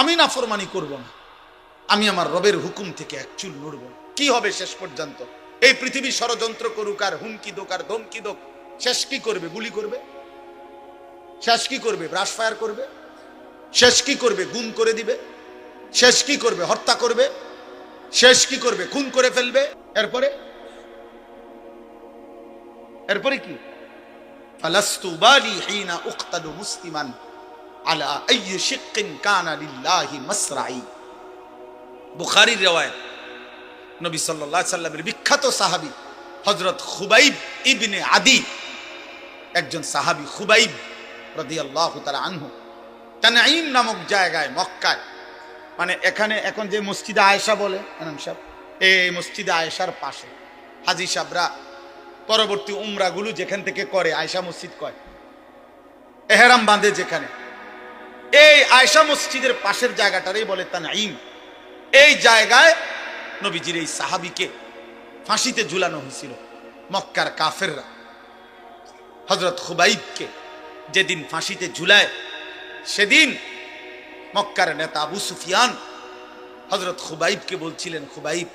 আমি নাফরমানি করব না। আমি আমার রবের হুকুম থেকে এক চুল নড়ব। কি হবে শেষ পর্যন্ত? এই পৃথিবী ষড়যন্ত্র করুক আর হুমকি দোক আর ধমকি দোক, শেষ কি করবে? গুলি করবে? শেষ কি করবে? ব্রাশ ফায়ার করবে? শেষ কি করবে? গুম করে দিবে? শেষ কি করবে? হত্যা করবে? শেষ কি করবে? খুন করে ফেলবে? এরপরে? এরপরে কি? ফালাস্তু বালি হিনা উক্তালু মুসলিমান। আলা আইয়ি শিক্কিন কানা লিল্লাহি মাসরাই। বুখারীর রিওয়ায়াত। নবী সাল্লাল্লাহু আলাইহি সাল্লামের বিখ্যাত সাহাবী হযরত খুবাইব ইবনে আদি, একজন সাহাবী খুবাইব রাদিয়াল্লাহু তাআলা আনহু। তানঈম নামক জায়গায়, মক্কায় মানে এখানে এখন যে মসজিদে আয়েশা বলে এনাম সাহেব, এই মসজিদে আয়েশার পাশে। হাজি সাবরা পরবর্তী উমরাগুলো যেখান থেকে করে, আয়েশা মসজিদ কয়। এহেরাম বাঁধে যেখানে। এই আয়সা মসজিদের পাশের জায়গাটারই বলে তানঈম। এই জায়গায় নবীজির এই সাহাবিকে ফাঁসিতে ঝুলানো হয়েছিল মক্কার কাফেররা। হজরত খুবাইবকে যেদিন ফাঁসিতে ঝুলায়, সেদিন মক্কার নেতা আবু সুফিয়ান হজরত খুবাইবকে বলছিলেন, খুবাইব,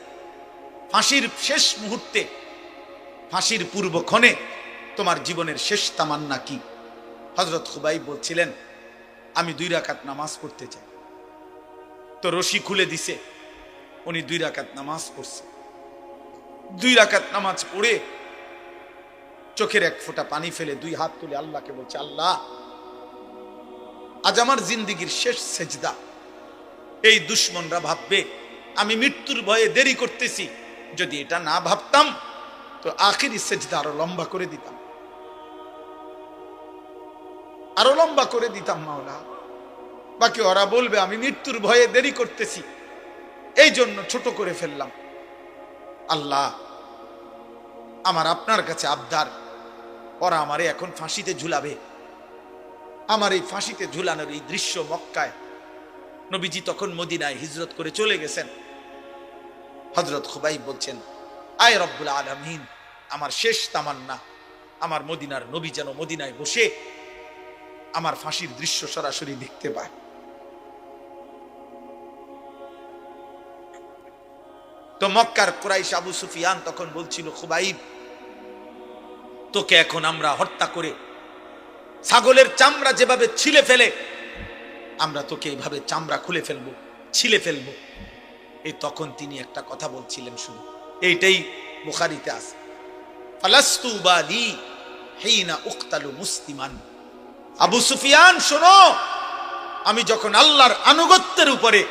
ফাঁসির শেষ মুহূর্তে, ফাঁসির পূর্বক্ষণে তোমার জীবনের শেষ তামান্না কি? হজরত খুবাইব বলছিলেন আমি দুই রাকাত নামাজ পড়তে চাই। তো রশি খুলে দিছে, উনি দুই রাকাত নামাজ পড়ছে। দুই রাকাত নামাজ পড়ে চোখের এক ফোঁটা পানি ফেলে দুই হাত তুলে আল্লাহকে বলছে, আল্লাহ, আজ আমার জিন্দিগির শেষ সেজদা। এই দুশ্মনরা ভাববে, আমি মৃত্যুর ভয়ে দেরি করতেছি। যদি এটা না ভাবতাম, তো আখিরি সেজদা আরও লম্বা করে দিতাম। আরও লম্বা করে দিতাম মাওলা। বাকি ওরা বলবে, আমি মৃত্যুর ভয়ে দেরি করতেছি। এই জন্য ছোট করে ফেললাম। আল্লাহ, আমার আপনার কাছে আবদার। ওরা আমারে এখন ফাঁসিতে ঝুলাবে। আমার এই ফাঁসিতে ঝুলানোর এই দৃশ্য মক্কায়। নবীজি তখন মদিনায় হিজরত করে চলে গেছেন। হজরত খুবাই বলছেন, আয় রব্বুল আলমিন, আমার শেষ তামান্না। আমার মদিনার নবী যেন মদিনায় বসে আমার ফাঁসির দৃশ্য সরাসরি দেখতে পায়। তো মক্কার কুরাইশ আবু সুফিয়ান তখন বলছিল, খুবাইব, তোকে এখন আমরা হত্যা করে ছাগলের চামড়া যেভাবে ছিলে ফেলে, আমরা তোকে এইভাবে চামড়া খুলে ফেলব, ছিলে ফেলব। এই তখন তিনি একটা কথা বলছিলেন শুধু এইটাই বুখারিতে আছে। ফালাস্তু হেইনা উক্তালু মুসলিমান। আবু সুফিয়ান, শোনো। আমি যখন আল্লাহর আনুগত্যের উপরে,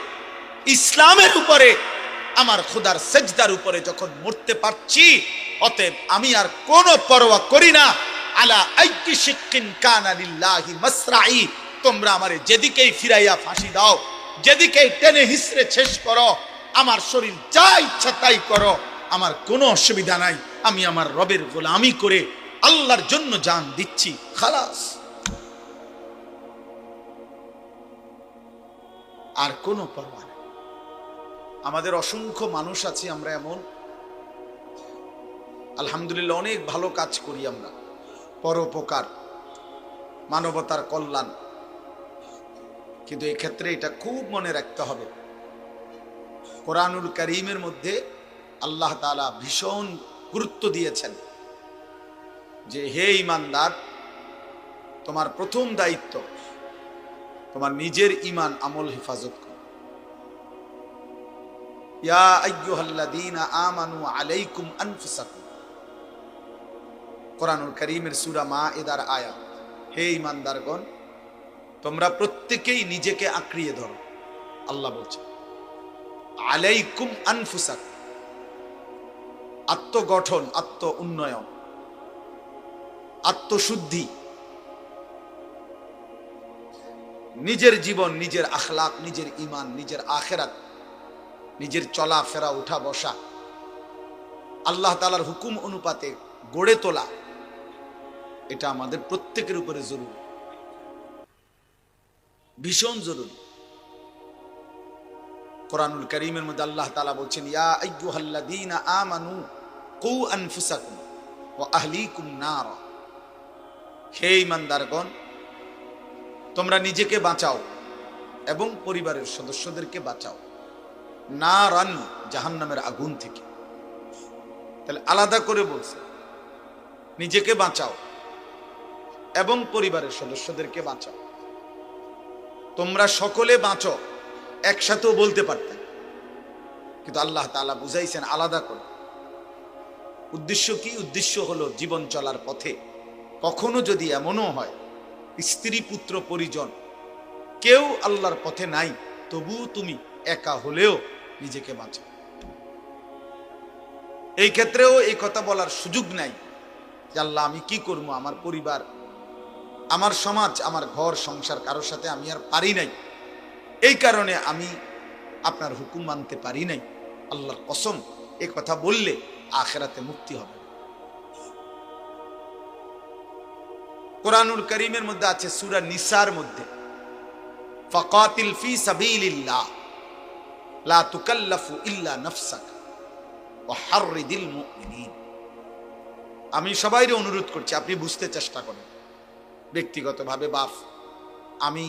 ইসলামের উপরে, আমার খুদার সেজদার উপরে যখন মরতে পারছি, অতএব আমি আর কোনো পরোয়া করি না। আলা আইকি শিক্কিন কানা লিল্লাহি মাসরাই। তোমরা আমারে যেদিকেই ফিরাইয়া ফাঁসি দাও, যেদিকেই টেনে হিসড়ে শেষ করো, আমার শরীর যা ইচ্ছা তাই করো। আমার কোনো অসুবিধা নাই। আমি আমার রবের গোলামি করে আল্লাহর জন্য জান দিচ্ছি। খালাস। আর কোনো পরোয়া নেই। আমাদের অসংখ্য মানুষ আছে, আমরা এমন। আলহামদুলিল্লাহ, অনেক ভালো কাজ করি আমরা। পরোপকার, মানবতার কল্যাণ। কিন্তু এই ক্ষেত্রে এটা খুব মনে রাখতে হবে। কোরআনুল করিমের মধ্যে আল্লাহ তালা ভীষণ গুরুত্ব দিয়েছেন যে, হে ইমানদার তোমার প্রথম দায়িত্ব তোমার নিজের ইমান আমল হেফাজত কর। ইয়া আইয়ুহাল্লাযীনা আমানু আলাইকুম আনফুসাকুম। কোরআনুল করিমের সূরা মাঈদার আয়াত, হে ইমানদারগণ তোমরা প্রত্যেকেই নিজেকে আঁকড়িয়ে ধরো, আল্লাহ বলছে। আলাইকুম আনফুসাক আত্মগঠন আত্ম উন্নয়ন আত্মশুদ্ধি নিজের জীবন, নিজের আখলাক, নিজের ইমান নিজের আখেরাত, নিজের চলা ফেরা উঠা বসা আল্লাহ তালার হুকুম অনুপাতে গড়ে তোলা, এটা আমাদের প্রত্যেকের উপরে জরুরি। ভীষণ জরুরি। কোরআনুল করিমের মধ্যে আল্লাহ তালা বলছেন, ইয়া আইয়ুহাল্লাযীনা আমানু কু আনফুসাকুম ওয়া আহলিকুম নার। হে ইমানদারগণ তোমরা নিজেকে বাঁচাও এবং পরিবারের সদস্যদেরকে বাঁচাও। না রান জাহান্নামের আগুন থেকে। তাহলে আলাদা করে বলছে, নিজেকে বাঁচাও এবং পরিবারের সদস্যদেরকে বাঁচাও। তোমরা সকলে বাঁচো, একসাথেও বলতে পারতেন কিন্তু আল্লাহ তাআলা বুঝাইছেন আলাদা করে। উদ্দেশ্য কি? উদ্দেশ্য হলো জীবন চলার পথে। কখনো যদি এমনও হয় স্ত্রী পুত্র পরিজন। কেউ আল্লাহর পথে নাই, তবুও তুমি একা হলেও নিজেকে বাঁচাও এই ক্ষেত্রেও এই কথা বলার সুযোগ নাই যে আল্লাহ আমি কি করব, আমার পরিবার, আমার সমাজ, আমার ঘর, সংসার, কারোর সাথে আমি আর পারি নাই। এই কারণে আমি আপনার হুকুম মানতে পারি নাই। আল্লাহর কসম, এ কথা বললে আখেরাতে মুক্তি হবে। কোরআনুল করিমের মধ্যে আছে সুরা নিসার মধ্যে। ফাকাতিল ফি সাবিলিল্লাহ, লা তুকাল্লাফু ইল্লা ওয়া হাররিদিল মুমিনিন। আমি সবাইরে অনুরোধ করছি, আপনি বুঝতে চেষ্টা করেন। ব্যক্তিগতভাবে বাপ আমি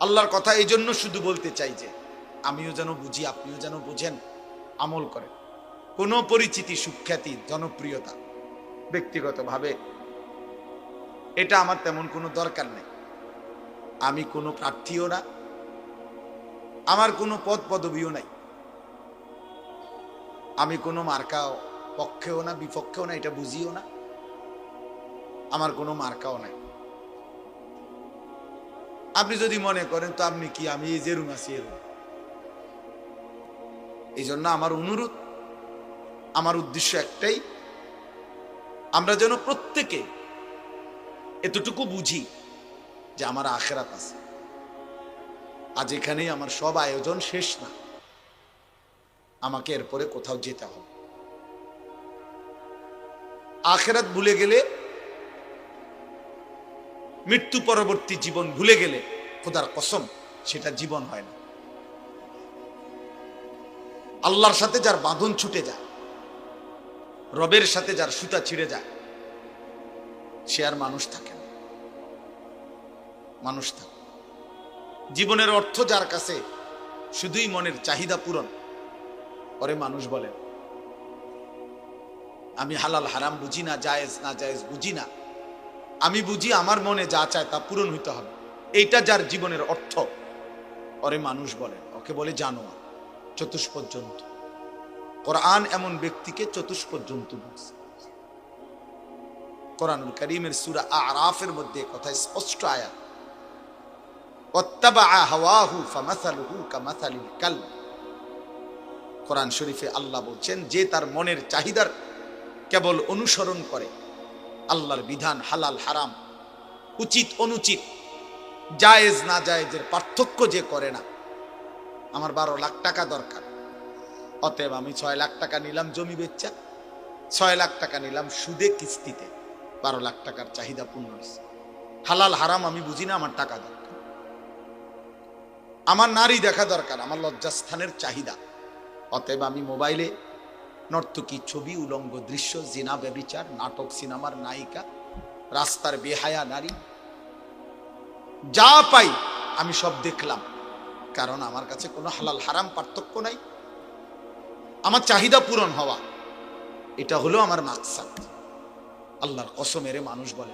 আল্লাহর কথা এই জন্য শুধু বলতে চাই যে, আমিও যেন বুঝি, আপনিও যেন বুঝেন, আমল করেন। কোনো পরিচিতি, সুখ্যাতি, জনপ্রিয়তা ব্যক্তিগতভাবে, এটা আমার তেমন কোনো দরকার নেই। আমি কোনো প্রার্থীও না, আমার কোনো পদ পদবিও নাই। আমি কোনো মার্কা পক্ষেও না, বিপক্ষেও না, এটা বুঝিও না। আমার কোনো মার্কাও নাই। আপনি যদি মনে করেন, তো আপনি কি, আমি এই যেরুম আছি এরুম এই জন্য আমার অনুরোধ, আমার উদ্দেশ্য একটাই আমরা যেন প্রত্যেকে এতটুকু বুঝি যে আমার আখেরাত আছে। আজ এখানেই আমার সব আয়োজন শেষ না। আমাকে এরপরে কোথাও যেতে হবে। আখেরাত ভুলে গেলে, মৃত্যু পরবর্তী জীবন ভুলে গেলে খোদার কসম, সেটা জীবন হয় না। আল্লাহর সাথে যার বাঁধন ছুটে যায় রবের সাথে যার সুতা ছিঁড়ে যায়, সে আর মানুষ থাকে না। মানুষ থাকে। জীবনের অর্থ যার কাছে, শুধুই মনের চাহিদা পূরণ। পরে মানুষ বলেন আমি হালাল, হারাম বুঝি না, জায়েজ না, জায়েজ বুঝি না। আমি বুঝি আমার মনে যা চায় তা পূরণ হইতে হবে। এইটা যার জীবনের অর্থ। পরে মানুষ বলেন ওকে বলে জানোয়ার, চতুষ্পদ জন্তু। কোরআন এমন ব্যক্তিকে চতুষ্পদ জন্তু বলছে। কোরআনুল করিমের সুরা আরাফের মধ্যে কথা স্পষ্ট আয়া কোরআন শরীফে আল্লাহ বলছেন, যে তার মনের চাহিদার কেবল অনুসরণ করে, আল্লাহর বিধান হালাল, হারাম, উচিত, অনুচিত, জায়েজ না জায়েজের পার্থক্য যে করে না, আমার বারো লাখ টাকা দরকার। অতএব আমি ছয় লাখ টাকা নিলাম জমি বেচা, ছয় লাখ টাকা নিলাম সুদে কিস্তিতে, বারো লাখ টাকার চাহিদা পূর্ণ হয়েছে। হালাল, হারাম, আমি বুঝি না, আমার টাকা দরকার। আমার নারী দেখা দরকার, আমার লজ্জাস্থানের চাহিদা। অতএব আমি মোবাইলে নর্তকী ছবি, উলঙ্গ দৃশ্য, জিনা ব্যবিচার, নাটক, সিনেমার নায়িকা, রাস্তার বেহায়া নারী, যা পাই আমি সব দেখলাম। কারণ আমার কাছে কোনো হালাল, হারাম পার্থক্য নাই। চাহিদা পূরণ হওয়া। এটা হলো আমার মাকসাদ। আল্লাহর কসমেরে মানুষ বলে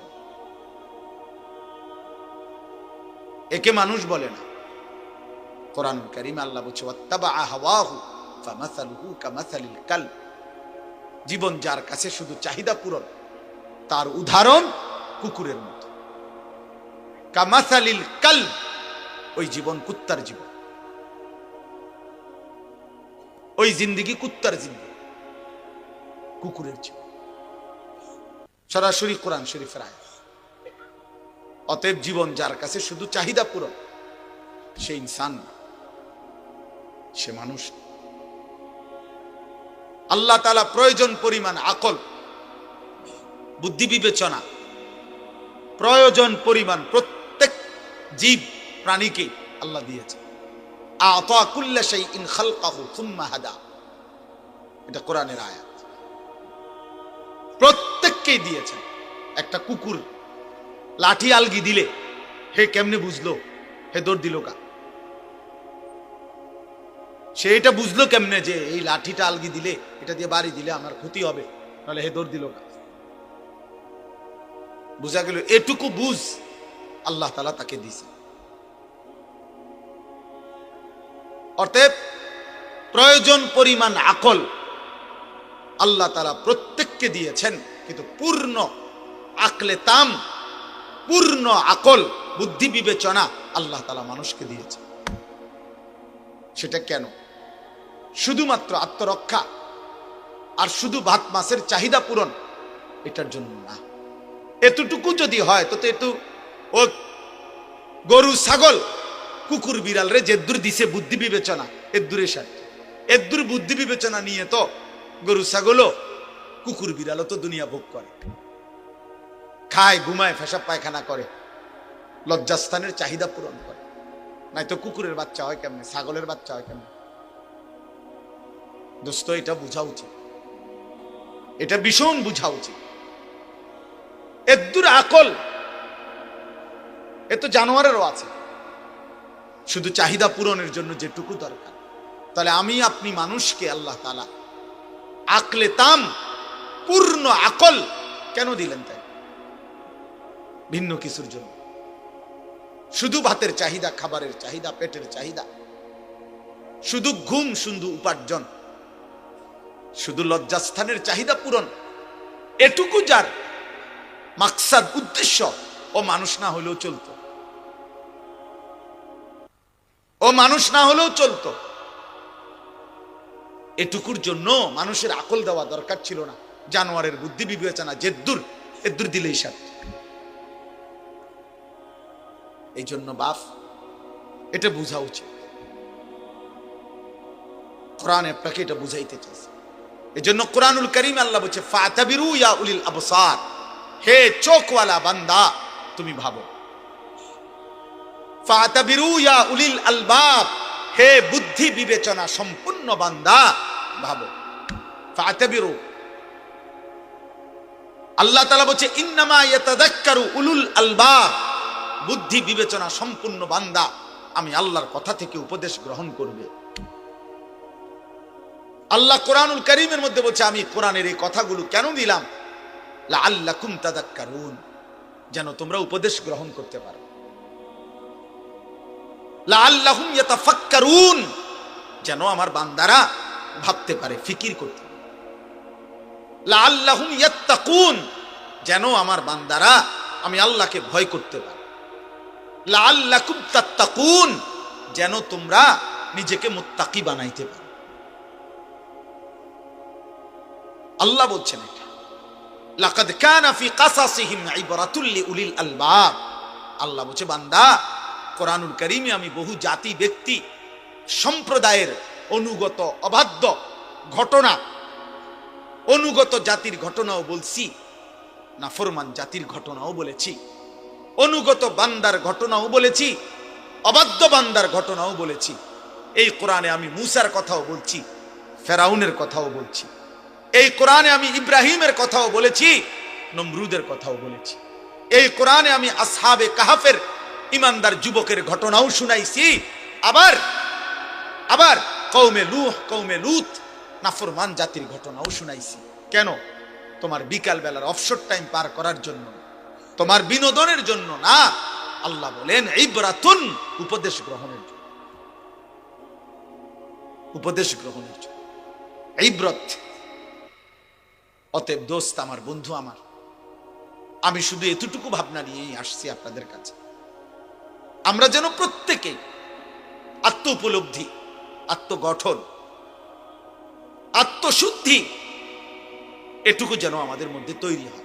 একে মানুষ বলে না। কোরআন করিম আল্লাহ বলছে কালব। জীবন যার কাছে শুধু চাহিদা পূরণ, তার উদাহরণ কুকুরের মতো। কামাসালিল কাল ওই জীবন কুত্তার জীবন। ওই জিন্দিগি কুত্তার জিন্দিগি। কুকুরের জীবন। সরাসরি কোরআন শরীফের আয় অতএব জীবন যার কাছে শুধু চাহিদা পূরণ, সে ইনসান সে মানুষ আল্লাহ তালা প্রয়োজন, পরিমাণ, আকল, বুদ্ধি বিবেচনা, প্রয়োজন, পরিমাণ প্রত্যেক জীব প্রাণীকে আল্লাহ দিয়েছে কোরআনের আয়াত। প্রত্যেককেই দিয়েছেন। একটা কুকুর লাঠি আলগি দিলে হে কেমনে বুঝলো? হে দৌড় দিল কা? সে এটা বুঝলো কেমনে যে এই লাঠিটা আলগি দিলে, এটা দিয়ে বাড়ি দিলে আমার ক্ষতি হবে, নাহলে হে দৌড় দিল কা? বুঝা গেল, এটুকু বুঝ আল্লাহ তালা তাকে দিছে অতএব প্রয়োজন পরিমাণ আকল আল্লাহ তালা প্রত্যেককে দিয়েছেন, কিন্তু পূর্ণ আকলে তাম, পূর্ণ আকল, বুদ্ধি বিবেচনা আল্লাহ তালা মানুষকে দিয়েছে সেটা কেন? শুধুমাত্র আত্মরক্ষা আর শুধু ভাত মাছের চাহিদা পূরণ এটার জন্য না। এতটুকু যদি হয়, তো তো ও গরু, ছাগল কুকুর বিড়াল রে, যেদ্দুর দিছে বুদ্ধি বিবেচনা এদ্দুরের সাথে এদ্দুর বুদ্ধি বিবেচনা নিয়ে তো গরু, ছাগলও, কুকুর বিড়ালও তো দুনিয়া ভোগ করে। খায়, ঘুমায়, ফেসাব পায়খানা করে। লজ্জাস্থানের চাহিদা পূরণ করে। নাই তো কুকুরের বাচ্চা হয় কেমনে, ছাগলের বাচ্চা হয় কেমনে? দোস্ত, এটা বোঝা উচিত। এটা ভীষণ বোঝা উচিত। এদ্দুর আকল, এ তো জানোয়ারেরও আছে। শুধু চাহিদা পূরণের জন্য যেটুকু দরকার। তাহলে আমি আপনি মানুষকে আল্লাহ তালা আকলে তাম, পূর্ণ আকল কেন দিলেন তাই? ভিন্ন কিছুর জন্য। শুধু ভাতের চাহিদা, খাবারের চাহিদা, পেটের চাহিদা। শুধু ঘুম, শুধু উপার্জন। শুধু লজ্জাস্থানের চাহিদা পূরণ। এটুকু যার মাকসাদ, উদ্দেশ্য। ও মানুষ না হলেও চলতো। ও মানুষ না হলেও চলতো। এটুকুর জন্য মানুষের আকল দেওয়া দরকার ছিল না। জানোয়ারের বুদ্ধি বিবেচনা, জেদ্দুর এদ্দুর দিলেই সার। এই জন্য বাপ, এটা বোঝা উচিত। কোরআন আপনাকে এটা বুঝাইতে চাইছে। এই জন্য কোরআনুল করিম আল্লাহ বলছে, ফাতাবিরু ইয়া উলিল আবসার। হে চোখওয়ালা বান্দা, তুমি ভাবো। উলিল আলবাব। হে বুদ্ধি বিবেচনা সম্পূর্ণ বান্দা, ভাবো। আল্লাহ তাআলা বলছে উলুল আলবাব। বুদ্ধি বিবেচনা সম্পূর্ণ বান্দা, আমি আল্লাহর কথা থেকে উপদেশ গ্রহণ করবে। আল্লাহ কোরআনুল করিমের মধ্যে বলছে, আমি কোরআনের এই কথাগুলো কেন দিলাম? লাআল্লাকুম তাদাক্কারুন যেন তোমরা উপদেশ গ্রহণ করতে পারো। যেন আমার বান্দারা ভাবতে পারে, ফিকির করতে যেন আমার বান্দারা আমি আল্লাহকে ভয় করতে পারে। যেন তোমরা নিজেকে মুত্তাকি বানাইতে পারো। আল্লাহ বলছেন এটা। আল্লাহ বলছে, বান্দা কোরআনুল কারীমে আমি বহু জাতি, ব্যক্তি, সম্প্রদায়ের অনুগত অবাধ্য ঘটনা, অনুগত জাতির ঘটনাও বলছি, নাফরমান জাতির ঘটনাও বলেছি, অনুগত বান্দার ঘটনাও বলেছি, অবাধ্য বান্দার ঘটনাও বলেছি। এই কোরআনে আমি মুসার কথাও বলছি, ফেরাউনের কথাও বলছি। এই কোরআনে আমি ইব্রাহিমের কথাও বলেছি, নমরুদের কথাও বলেছি। এই কোরআনে আমি আসহাবে কাহাফের ইমানদার যুবকের ঘটনাও শুনাইছি। আবার আবার কৌমে লুহ কৌমে লুত নাফরমান জাতির ঘটনাও শুনাইছি। কেন? তোমার বিকাল বেলার অফশোর টাইম পার করার জন্য। তোমার বিনোদনের জন্য না। আল্লাহ বলেন, ইবরাতুন উপদেশ গ্রহণের জন্য। উপদেশ গ্রহণের জন্য। ইব্রত, অতএব দোস্ত, আমার বন্ধু আমার, আমি শুধু এতটুকু ভাবনা নিয়েই আসছি আপনাদের কাছে। আমরা যেন প্রত্যেকে আত্ম উপলব্ধি আত্মগঠন আত্মশুদ্ধি এটুকু যেন আমাদের মধ্যে তৈরি হয়।